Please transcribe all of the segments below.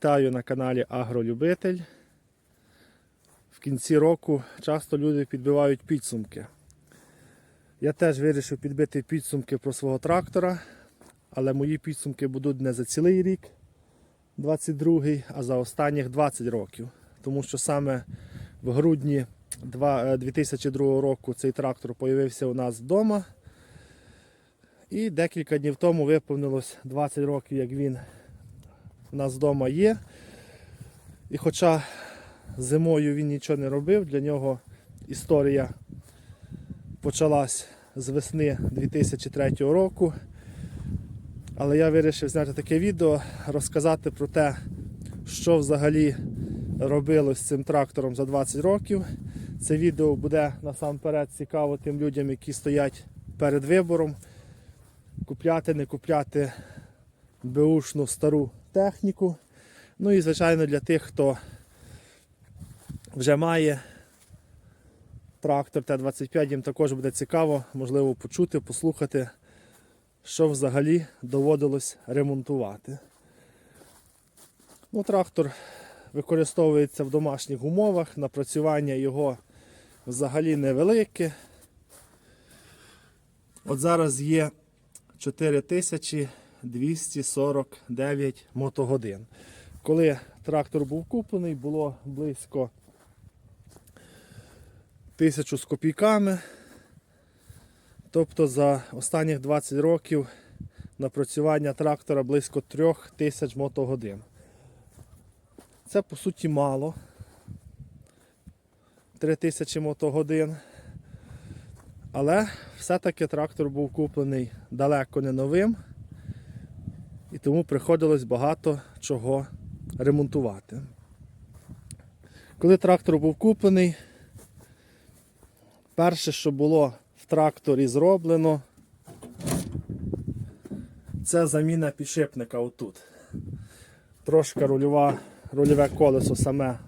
Вітаю на каналі Агролюбитель. В кінці року часто люди підбивають підсумки. Я теж вирішив підбити підсумки про свого трактора, але мої підсумки будуть не за цілий рік, 22-й, а за останніх 20 років. Тому що саме в грудні е, 2002 року цей трактор з'явився у нас вдома. І декілька днів тому виповнилось 20 років, як він у нас вдома є. І хоча зимою він нічого не робив, для нього історія почалась з весни 2003 року. Але я вирішив зняти таке відео, розказати про те, що взагалі робилось з цим трактором за 20 років. Це відео буде насамперед цікаво тим людям, які стоять перед вибором. Купляти, не купляти беушну стару техніку. Ну і, звичайно, для тих, хто вже має трактор Т-25, їм також буде цікаво, можливо, почути, послухати, що взагалі доводилось ремонтувати. Ну, Трактор використовується в домашніх умовах, напрацювання його взагалі невелике. От зараз є 4249 мотогодин. Коли трактор був куплений, було близько тисячу з копійками. Тобто за останніх 20 років напрацювання трактора близько 3000 мотогодин. Це по суті мало. 3000 мотогодин. Але все-таки трактор був куплений далеко не новим, і тому приходилось багато чого ремонтувати. Коли трактор був куплений, перше, що було в тракторі зроблено, це заміна підшипника отут. Трошки рульова, рульове колесо саме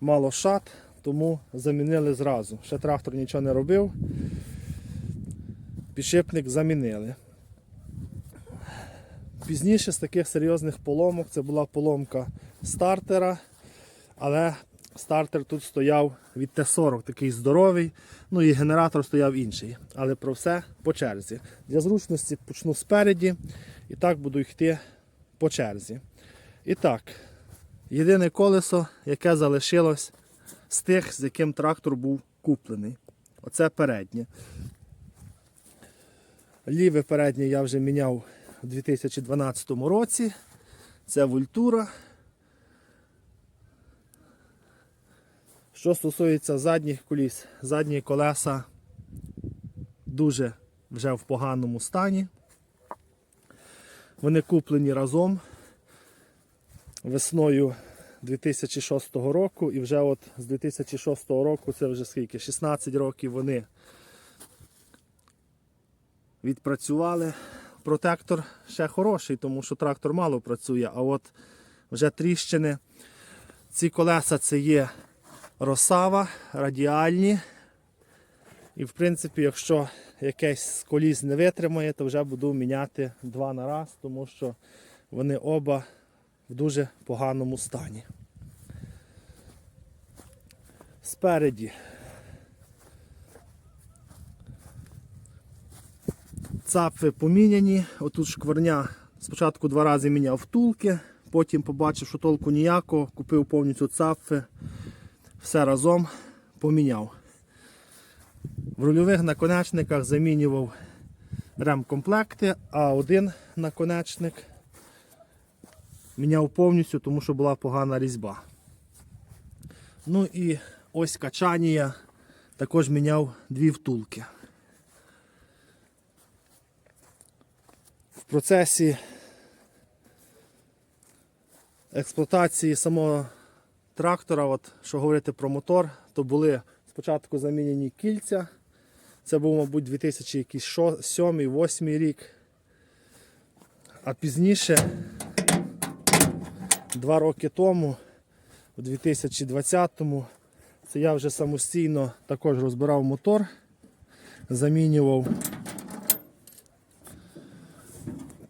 мало шат, тому замінили зразу. Ще трактор нічого не робив. Підшипник замінили. Пізніше з таких серйозних поломок це була поломка стартера, але стартер тут стояв від Т-40, такий здоровий, ну і генератор стояв інший. Але про все по черзі. Для зручності почну спереді і так буду йти по черзі. І так, єдине колесо, яке залишилось з тих, з яким трактор був куплений. Оце переднє. Ліве переднє я вже міняв у 2012 році. Це вультура. Що стосується задніх коліс, задні колеса дуже вже в поганому стані. Вони куплені разом весною 2006 року і вже от з 2006 року, це вже скільки, 16 років вони відпрацювали. Протектор ще хороший, тому що трактор мало працює, а от вже тріщини. Ці колеса це є росава, радіальні. І в принципі, якщо якесь з коліс не витримає, то вже буду міняти два на раз, тому що вони оба в дуже поганому стані. Спереді Цапфи поміняні. Отут шкварня спочатку два рази міняв втулки, потім побачив, що толку ніякого, купив повністю цапфи, все разом поміняв. В рульових наконечниках замінював ремкомплекти, а один наконечник міняв повністю, тому що була погана різьба. Ну і ось качанія також міняв дві втулки. Процесі експлуатації самого трактора, от, що говорити про мотор, то були спочатку замінені кільця. Це був, мабуть, 2007-2008 рік. А пізніше, два роки тому, у 2020-му, це я вже самостійно також розбирав мотор, замінював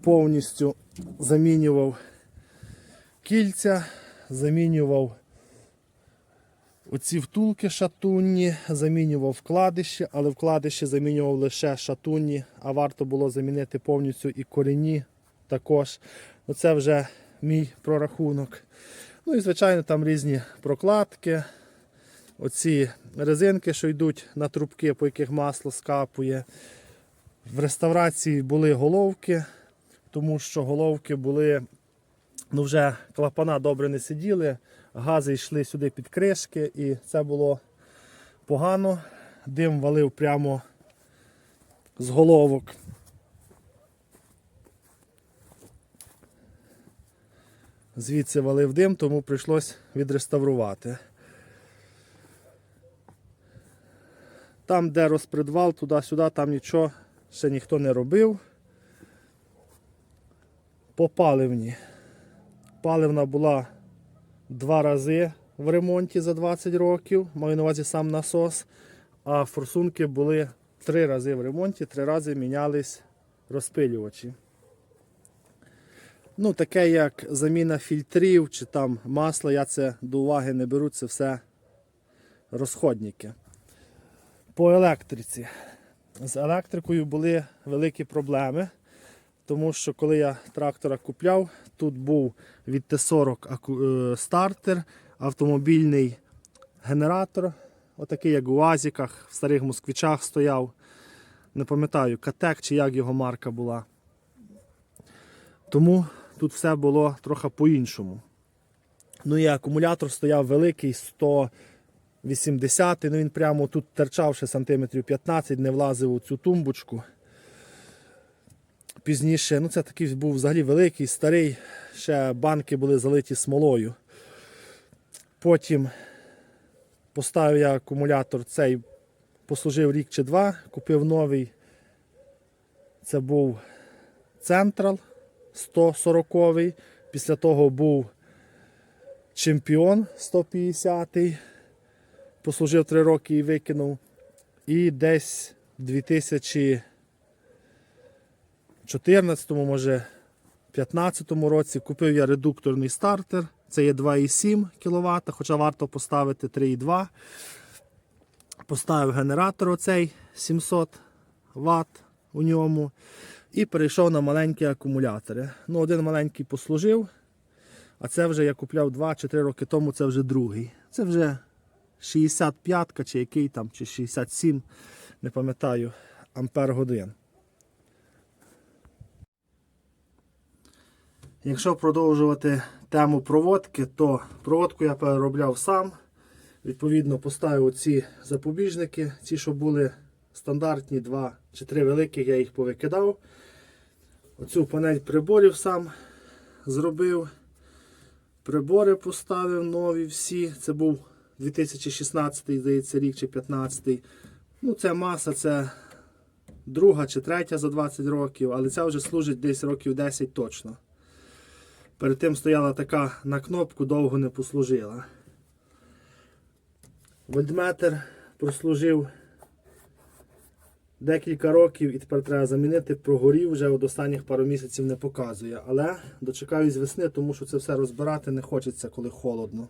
повністю замінював кільця, замінював оці втулки шатунні, замінював вкладиші, але вкладиші замінював лише шатунні, а варто було замінити повністю і корінні також. Оце вже мій прорахунок. Ну і звичайно там різні прокладки. Оці резинки, що йдуть на трубки, по яких масло скапує. В реставрації були головки, тому що головки були, ну вже клапана добре не сиділи, гази йшли сюди під кришки, і це було погано. Дим валив прямо з головок. Звідси валив дим, тому прийшлось відреставрувати. Там, де розпредвал, туди-сюди, там нічого ще ніхто не робив. По паливні. Паливна була два рази в ремонті за 20 років, маю на увазі сам насос, а форсунки були три рази в ремонті, три рази мінялись розпилювачі. Ну, таке як заміна фільтрів чи там масла, я це до уваги не беру, це все розходники. По електриці. З електрикою були великі проблеми, тому що коли я трактора купляв, тут був від Т-40 е, стартер, автомобільний генератор, отакий, як у Азіках, в старих москвичах стояв. Не пам'ятаю, Катек чи як його марка була. Тому тут все було трохи по-іншому. Ну і акумулятор стояв великий 180, ну він прямо тут терчав ще сантиметрів 15, не влазив у цю тумбочку. Пізніше, ну це такий був взагалі великий, старий, ще банки були залиті смолою. Потім поставив я акумулятор, цей послужив рік чи два, купив новий. Це був Централ 140-й. Після того був чемпіон 150-й. Послужив три роки і викинув. І десь 2000. 2014, може 2015 році купив я редукторний стартер. Це є 2,7 кВт, хоча варто поставити 3,2. Поставив генератор оцей 700 Вт у ньому. І перейшов на маленькі акумулятори. Ну, Один маленький послужив. А це вже я купляв 2 чи 3 роки тому, це вже другий. Це вже 65 чи який там, чи 67, не пам'ятаю, ампер годин. Якщо продовжувати тему проводки, то проводку я переробляв сам. Відповідно, поставив ці запобіжники, ці, що були стандартні, два чи три великих, я їх повикидав. Оцю панель приборів сам зробив. Прибори поставив нові всі. Це був 2016 здається, рік чи 2015. Ну, це маса, це друга чи третя за 20 років, але ця вже служить десь років 10 точно. Перед тим стояла така на кнопку, довго не послужила. Вольтметр прослужив декілька років і тепер треба замінити. Прогорів вже от останніх пару місяців не показує. Але дочекаюсь весни, тому що це все розбирати не хочеться, коли холодно.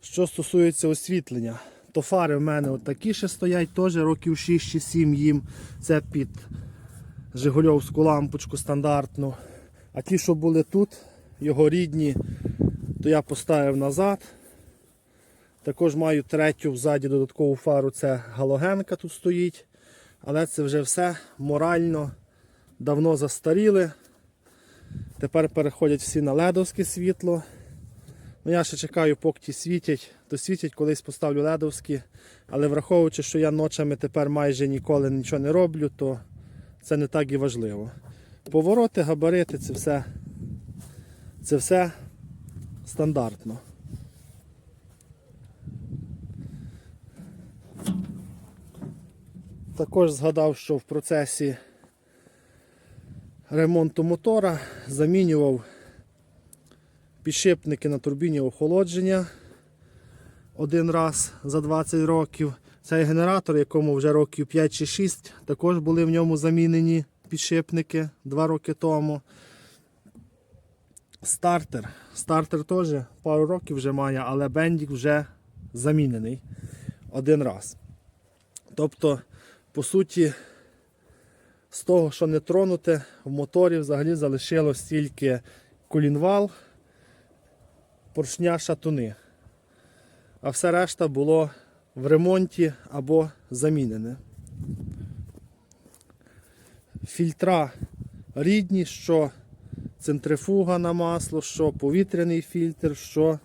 Що стосується освітлення, то фари в мене от такі ще стоять, теж років 6 чи 7 їм. Це під Жигульовську лампочку стандартну. А ті, що були тут, його рідні, то я поставив назад. Також маю третю взаді додаткову фару, це галогенка тут стоїть. Але це вже все морально давно застаріли. Тепер переходять всі на ледовське світло. Ну, Я ще чекаю, поки ті світять, то світять, колись поставлю ледовські. Але враховуючи, що я ночами тепер майже ніколи нічого не роблю, то це не так і важливо. Повороти, габарити це все, це все стандартно. Також згадав, що в процесі ремонту мотора замінював підшипники на турбіні охолодження один раз за 20 років. Цей генератор, якому вже років 5 чи 6, також були в ньому замінені підшипники 2 роки тому. Стартер. Стартер теж пару років вже має, але бендік вже замінений один раз. Тобто, по суті, з того, що не тронуте, в моторі взагалі залишилось тільки колінвал, поршня шатуни. А все решта було в ремонті або замінене. Фільтра рідні, що центрифуга на масло, що повітряний фільтр, що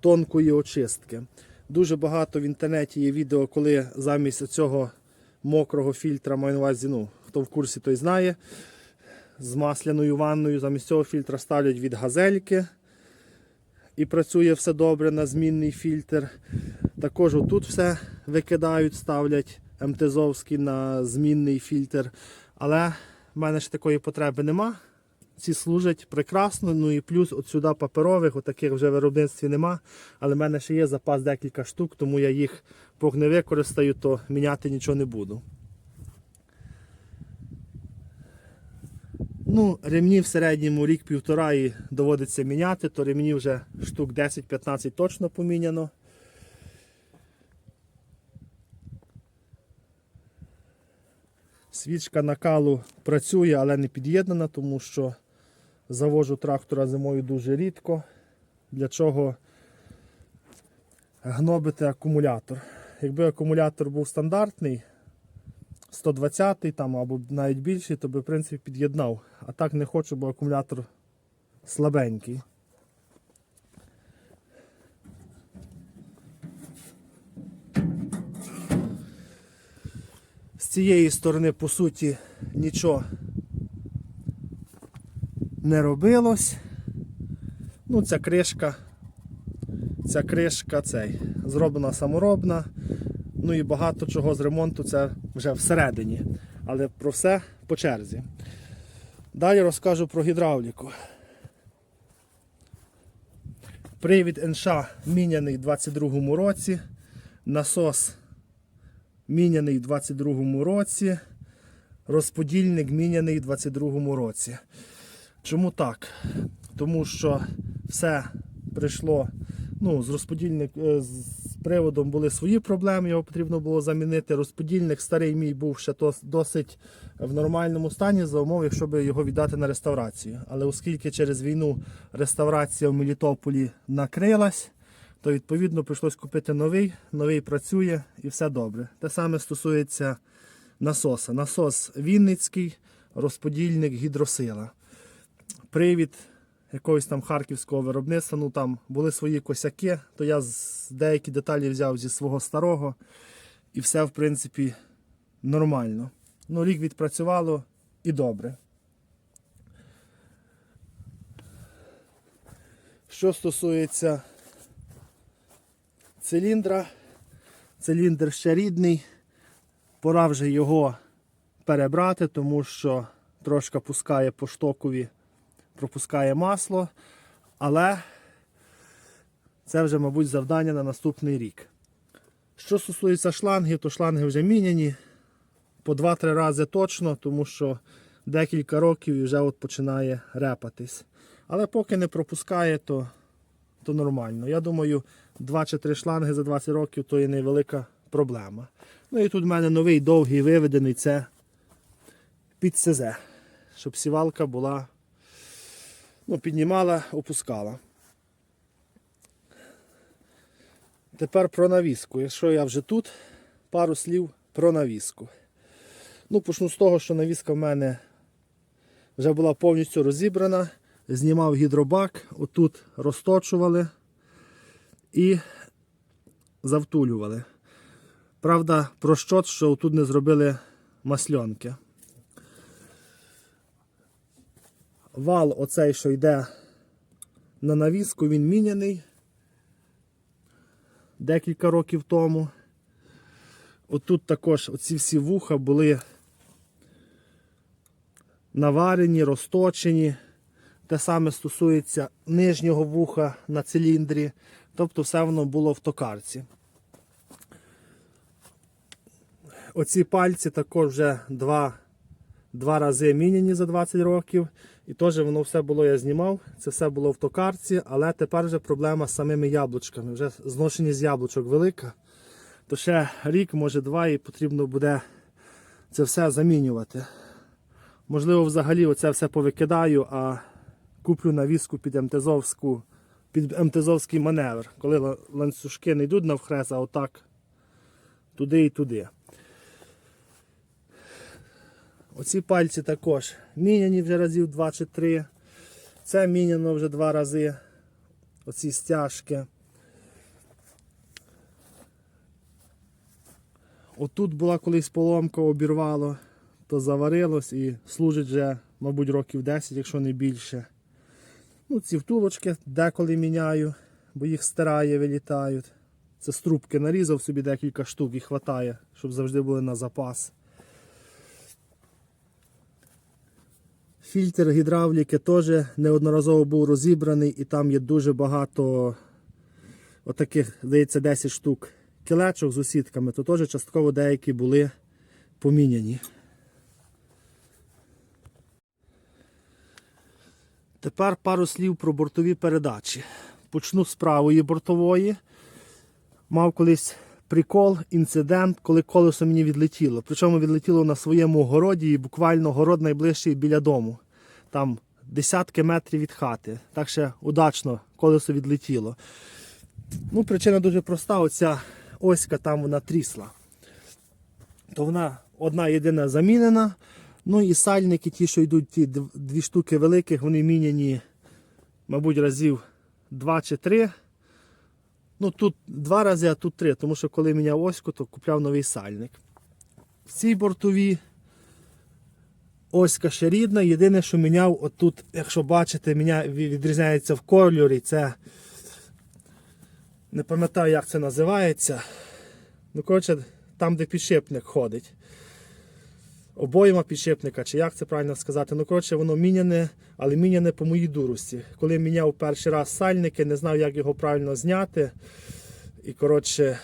тонкої очистки. Дуже багато в інтернеті є відео, коли замість цього мокрого фільтра маю на увазі, ну, хто в курсі, той знає. З масляною ванною замість цього фільтра ставлять від газельки. І працює все добре на змінний фільтр. Також тут все викидають, ставлять МТЗовський на змінний фільтр. Але в мене ж такої потреби нема. Ці служать прекрасно. Ну і плюс от сюди паперових, от таких вже в виробництві нема. Але в мене ще є запас декілька штук, тому я їх поки не використаю, то міняти нічого не буду. Ну, ремні в середньому рік-півтора і доводиться міняти, то ремні вже штук 10-15 точно поміняно. Свічка накалу працює, але не під'єднана, тому що завожу трактора зимою дуже рідко. Для чого гнобити акумулятор. Якби акумулятор був стандартний, 120 там або навіть більший, то би в принципі під'єднав. А так не хочу, бо акумулятор слабенький. Цієї сторони, по суті, нічого не робилось. Ну, ця кришка, ця кришка цей, зроблена саморобна. Ну і багато чого з ремонту це вже всередині. Але про все по черзі. Далі розкажу про гідравліку. Привід НШ міняний в 22-му році. Насос міняний в 22-му році. Розподільник міняний в 22-му році. Чому так? Тому що все прийшло. Ну, з розподільник е, з приводом були свої проблеми, його потрібно було замінити. Розподільник старий мій був ще досить в нормальному стані за умов, якщо би його віддати на реставрацію. Але оскільки через війну реставрація в Мелітополі накрилась, то відповідно прийшлось купити новий, новий працює і все добре. Те саме стосується насоса. Насос Вінницький, розподільник гідросила. Привід якогось там харківського виробництва, ну там були свої косяки, то я деякі деталі взяв зі свого старого і все, в принципі, нормально. Ну, рік відпрацювало і добре. Що стосується циліндра, циліндр ще рідний. Пора вже його перебрати, тому що трошки пускає по штокові, пропускає масло. Але це вже, мабуть, завдання на наступний рік. Що стосується шлангів, то шланги вже міняні по 2-3 рази точно, тому що декілька років і вже от починає репатись. Але поки не пропускає, то, то нормально. Я думаю, 2 чи 3 шланги за 20 років то є невелика проблема. Ну і тут в мене новий довгий виведений це під СЗ, щоб сівалка була, ну, піднімала, опускала. Тепер про навіску. Якщо я вже тут, пару слів про навіску. Ну, почну з того, що навіска в мене вже була повністю розібрана. Знімав гідробак, отут розточували і завтулювали. Правда, про що, що тут не зробили масльонки. Вал, оцей, що йде на навіску, він міняний декілька років тому. Отут також оці всі вуха були наварені, розточені. Те саме стосується нижнього вуха на циліндрі. Тобто все воно було в токарці. Оці пальці також вже два два рази міняні за 20 років. І теж воно все було, я знімав, це все було в токарці, але тепер вже проблема з самими яблучками. Вже зношеність яблучок велика. То ще рік, може два, і потрібно буде це все замінювати. Можливо, взагалі оце все повикидаю, а куплю навіску під МТЗовську, під МТЗовський маневр, коли ланцюжки не йдуть навхрест, а отак туди і туди. Оці пальці також міняні вже разів 2 чи 3. Це міняно вже два рази. Оці стяжки. Отут була колись поломка, обірвало, то заварилось і служить вже, мабуть, років 10, якщо не більше. Ну, ці втулочки деколи міняю, бо їх стирає, вилітають. Це з трубки нарізав собі декілька штук і хватає, щоб завжди були на запас. Фільтр гідравліки теж неодноразово був розібраний і там є дуже багато отаких, здається, 10 штук кілечок з усітками, то теж частково деякі були поміняні. Тепер пару слів про бортові передачі. Почну з правої бортової. Мав колись прикол, інцидент, коли колесо мені відлетіло. Причому відлетіло на своєму городі і буквально город найближчий біля дому. Там десятки метрів від хати. Так ще удачно колесо відлетіло. Ну, причина дуже проста. Оця оська там вона трісла. То вона одна єдина замінена. Ну і сальники, ті, що йдуть, ті дві штуки великих, вони міняні, мабуть, разів два чи три. Ну тут два рази, а тут три, тому що коли міняв оську, то купляв новий сальник. В цій бортовій оська ще рідна. Єдине, що міняв, отут, якщо бачите, міня... відрізняється в кольорі. Це не пам'ятаю, як це називається. Ну, коротше, там, де підшипник ходить. Обойма підшипника, чи як це правильно сказати. Ну, коротше, воно міняне, але міняне по моїй дурості. Коли міняв перший раз сальники, не знав, як його правильно зняти. І, коротше,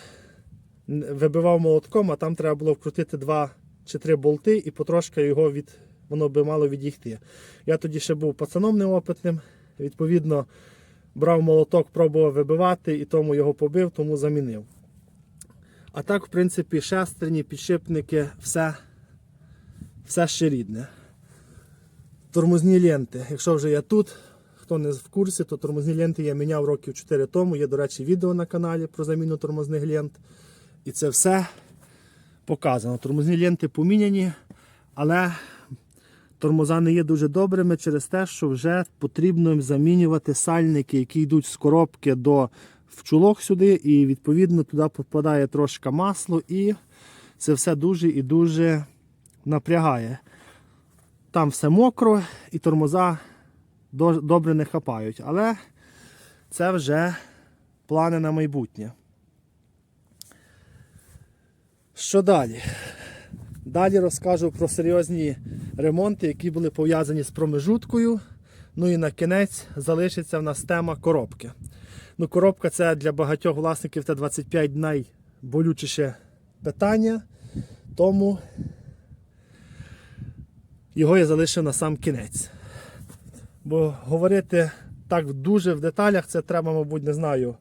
вибивав молотком, а там треба було вкрутити два чи три болти і потрошки його від, воно би мало відійти. Я тоді ще був пацаном неопитним. Відповідно, брав молоток, пробував вибивати і тому його побив, тому замінив. А так, в принципі, шестерні, підшипники, все, все ще рідне. Тормозні ленти. Якщо вже я тут, хто не в курсі, то тормозні ленти я міняв років 4 тому. Є, до речі, відео на каналі про заміну тормозних лент. І це все показано. Тормозні ленти поміняні, але тормоза не є дуже добрими через те, що вже потрібно замінювати сальники, які йдуть з коробки до в чулок сюди, і відповідно туди попадає трошки масло, і це все дуже і дуже напрягає. Там все мокро і тормоза добре не хапають. Але це вже плани на майбутнє. Що далі? Далі розкажу про серйозні ремонти, які були пов'язані з промежуткою. Ну і на кінець залишиться в нас тема коробки. Ну, коробка це для багатьох власників Т-25 найболючіше питання. Тому його я залишив на сам кінець. Бо говорити так дуже в деталях, це треба, мабуть, не знаю,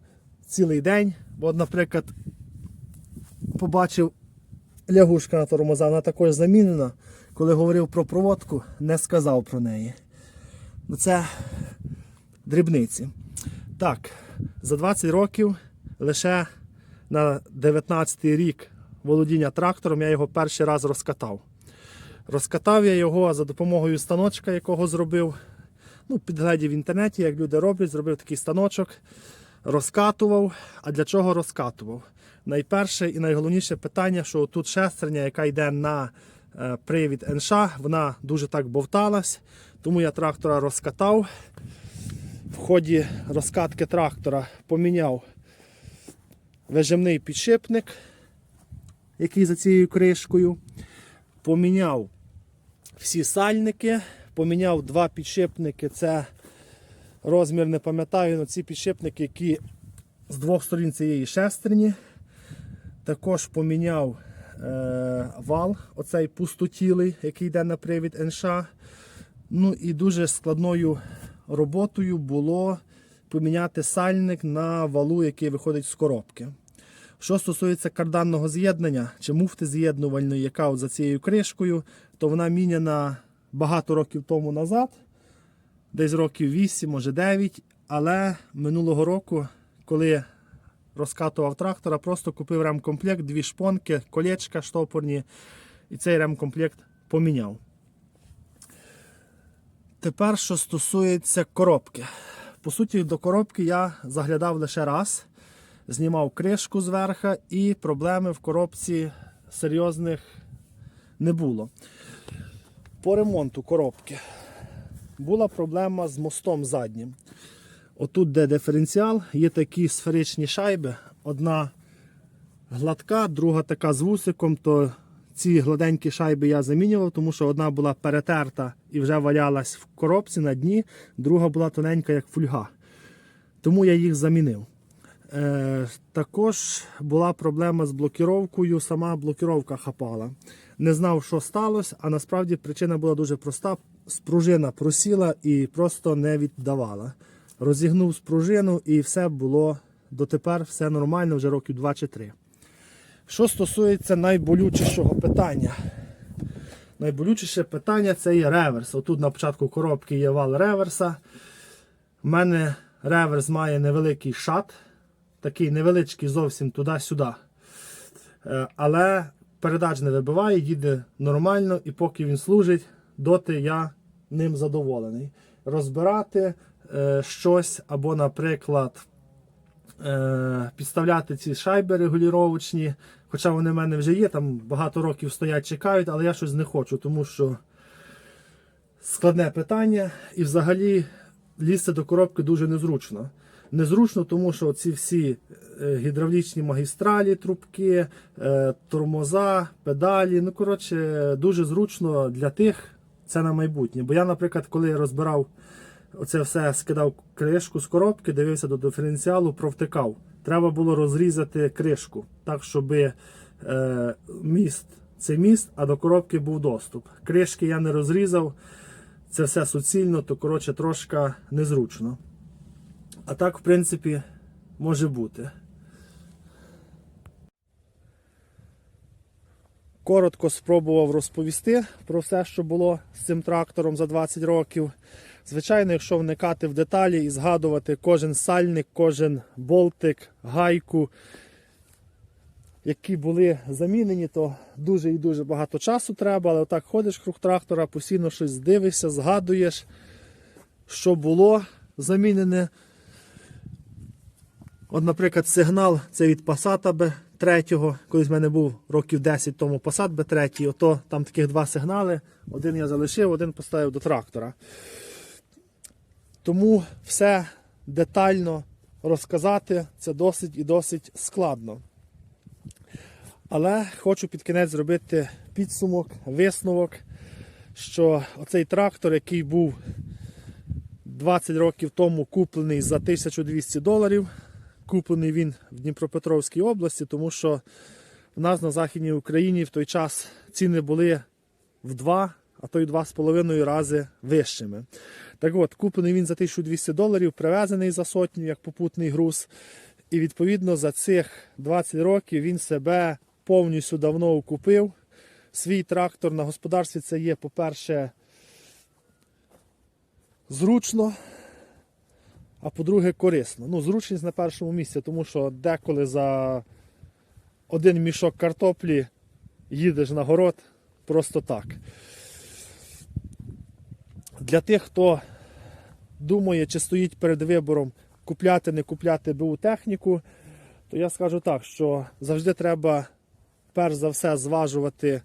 цілий день. Бо, наприклад, побачив лягушка на тормоза, вона також замінена. Коли говорив про проводку, не сказав про неї. Ну, Це дрібниці. Так, за 20 років лише на 19-й рік володіння трактором я його перший раз розкатав. Розкатав я його за допомогою станочка, якого зробив. Ну, підглядів в інтернеті, як люди роблять, зробив такий станочок, розкатував. А для чого розкатував? Найперше і найголовніше питання, що тут шестерня, яка йде на е, привід НШ, вона дуже так бовталась, тому я трактора розкатав. В ході розкатки трактора поміняв вижимний підшипник, який за цією кришкою. Поміняв всі сальники, поміняв два підшипники. Це розмір не пам'ятаю, але ці підшипники, які з двох сторін цієї шестерні. Також поміняв е, вал, оцей пустотілий, який йде на привід НШ. Ну і дуже складною роботою було поміняти сальник на валу, який виходить з коробки. Що стосується карданного з'єднання чи муфти з'єднувальної, яка от за цією кришкою, то вона міняна багато років тому назад, десь років 8, може 9. Але минулого року, коли розкатував трактора, просто купив ремкомплект, дві шпонки, колечка штопорні, і цей ремкомплект поміняв. Тепер, що стосується коробки. По суті, до коробки я заглядав лише раз, знімав кришку зверху, і проблеми в коробці серйозних не було. По ремонту коробки була проблема з мостом заднім. Отут, де диференціал, є такі сферичні шайби. Одна гладка, друга така з вусиком, то ці гладенькі шайби я замінював, тому що одна була перетерта і вже валялась в коробці на дні, друга була тоненька, як фульга. Тому я їх замінив. Е, також була проблема з блокіровкою, сама блокіровка хапала. Не знав, що сталося, а насправді причина була дуже проста. Спружина просіла і просто не віддавала. Розігнув спружину і все було дотепер все нормально, вже років 2 чи 3. Що стосується найболючішого питання. Найболючіше питання це є реверс. Отут на початку коробки є вал реверса. У мене реверс має невеликий шат, такий невеличкий зовсім туди-сюди. Е, Але передач не вибиває, їде нормально, і поки він служить, доти я ним задоволений. Розбирати е, щось або, наприклад, е, підставляти ці шайби регулювачні, хоча вони в мене вже є, там багато років стоять, чекають, але я щось не хочу, тому що складне питання і взагалі лізти до коробки дуже незручно. Незручно, тому що ці всі е, гідравлічні магістралі, трубки, е, тормоза, педалі. Ну, коротше, дуже зручно для тих, це на майбутнє. Бо я, наприклад, коли розбирав оце все, скидав кришку з коробки, дивився до диференціалу, провтикав. Треба було розрізати кришку, так, щоб е, міст це міст, а до коробки був доступ. Кришки я не розрізав, це все суцільно, то коротше трошки незручно. А так, в принципі, може бути. Коротко спробував розповісти про все, що було з цим трактором за 20 років. Звичайно, якщо вникати в деталі і згадувати кожен сальник, кожен болтик, гайку, які були замінені, то дуже і дуже багато часу треба, але отак ходиш круг трактора, постійно щось дивишся, згадуєш, що було замінене. От, наприклад, сигнал це від Passat B3. Колись в мене був років 10 тому Passat B3, ото там таких два сигнали. Один я залишив, один поставив до трактора. Тому все детально розказати це досить і досить складно. Але хочу під кінець зробити підсумок, висновок, що оцей трактор, який був 20 років тому куплений за 1200 доларів, куплений він в Дніпропетровській області, тому що в нас на Західній Україні в той час ціни були в два, а то й два з половиною рази вищими. Так от, куплений він за 1200 доларів, привезений за сотню як попутний груз. І відповідно за цих 20 років він себе повністю давно окупив. Свій трактор на господарстві це є, по-перше, зручно, а по-друге, корисно. Ну, зручність на першому місці, тому що деколи за один мішок картоплі їдеш на город просто так. Для тих, хто думає, чи стоїть перед вибором купляти, не купляти БУ техніку, то я скажу так, що завжди треба перш за все зважувати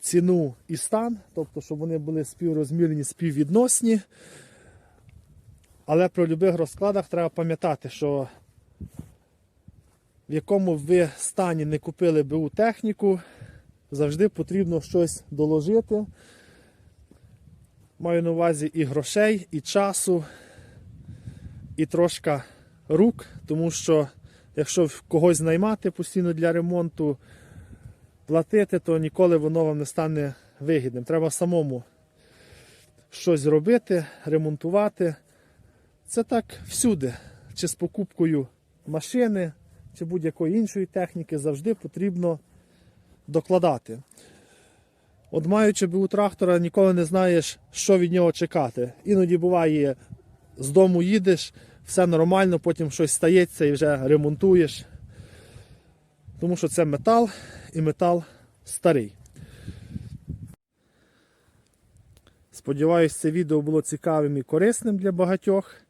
ціну і стан, тобто, щоб вони були співрозмірні, співвідносні. Але при будь-яких розкладах треба пам'ятати, що в якому ви стані не купили БУ техніку, завжди потрібно щось доложити. Маю на увазі і грошей, і часу, і трошки рук, тому що якщо когось наймати постійно для ремонту, платити, то ніколи воно вам не стане вигідним. Треба самому щось робити, ремонтувати. Це так всюди. Чи з покупкою машини, чи будь-якої іншої техніки завжди потрібно докладати. От маючи БУ трактора, ніколи не знаєш, що від нього чекати. Іноді буває, з дому їдеш, все нормально, потім щось стається і вже ремонтуєш. Тому що це метал і метал старий. Сподіваюсь, це відео було цікавим і корисним для багатьох.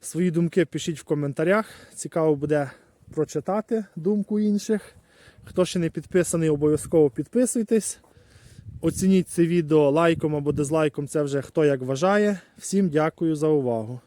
Свої думки пишіть в коментарях. Цікаво буде прочитати думку інших. Хто ще не підписаний, обов'язково підписуйтесь. Оцініть це відео лайком або дизлайком, це вже хто як вважає. Всім дякую за увагу.